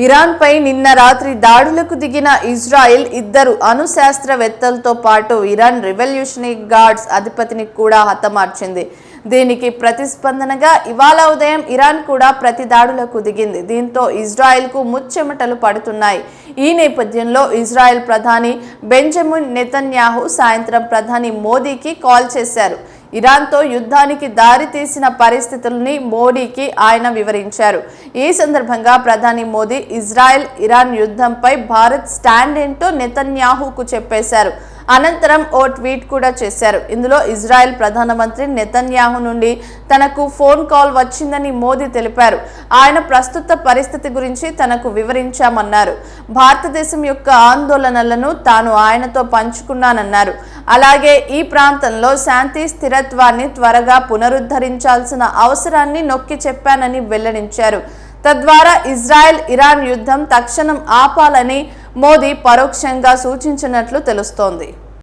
ఇరాన్పై నిన్న రాత్రి దాడులకు దిగిన ఇజ్రాయెల్ ఇద్దరు అణుశాస్త్రవేత్తలతో పాటు ఇరాన్ రెవల్యూషనరీ గార్డ్స్ అధిపతిని కూడా హతమార్చింది. దీనికి ప్రతిస్పందనగా ఇవాళ ఉదయం ఇరాన్ కూడా ప్రతి దాడులకు దిగింది. దీంతో ఇజ్రాయెల్కు ముచ్చెమటలు పడుతున్నాయి. ఈ నేపథ్యంలో ఇజ్రాయెల్ ప్రధాని బెంజమిన్ నెతన్యాహు సాయంత్రం ప్రధాని మోదీకి కాల్ చేశారు. ఇరాన్తో యుద్ధానికి దారితీసిన పరిస్థితుల్ని మోడీకి ఆయన వివరించారు. ఈ సందర్భంగా ప్రధాని మోదీ ఇజ్రాయెల్ ఇరాన్ యుద్ధంపై భారత్ స్టాండ్ ఏంటో నెతన్యాహుకు చెప్పేశారు. అనంతరం ఓ ట్వీట్ కూడా చేశారు. ఇందులో ఇజ్రాయెల్ ప్రధానమంత్రి నెతన్యాహు నుండి తనకు ఫోన్ కాల్ వచ్చిందని మోదీ తెలిపారు. ఆయన ప్రస్తుత పరిస్థితి గురించి తనకు వివరించామన్నారు. భారతదేశం యొక్క ఆందోళనలను తాను ఆయనతో పంచుకున్నానన్నారు. అలాగే ఈ ప్రాంతంలో శాంతి స్థిరత్వాన్ని త్వరగా పునరుద్ధరించాల్సిన అవసరాన్ని నొక్కి చెప్పానని వెల్లడించారు. తద్వారా ఇజ్రాయెల్ ఇరాన్ యుద్ధం తక్షణం ఆపాలని మోదీ పరోక్షంగా సూచించినట్లు తెలుస్తోంది.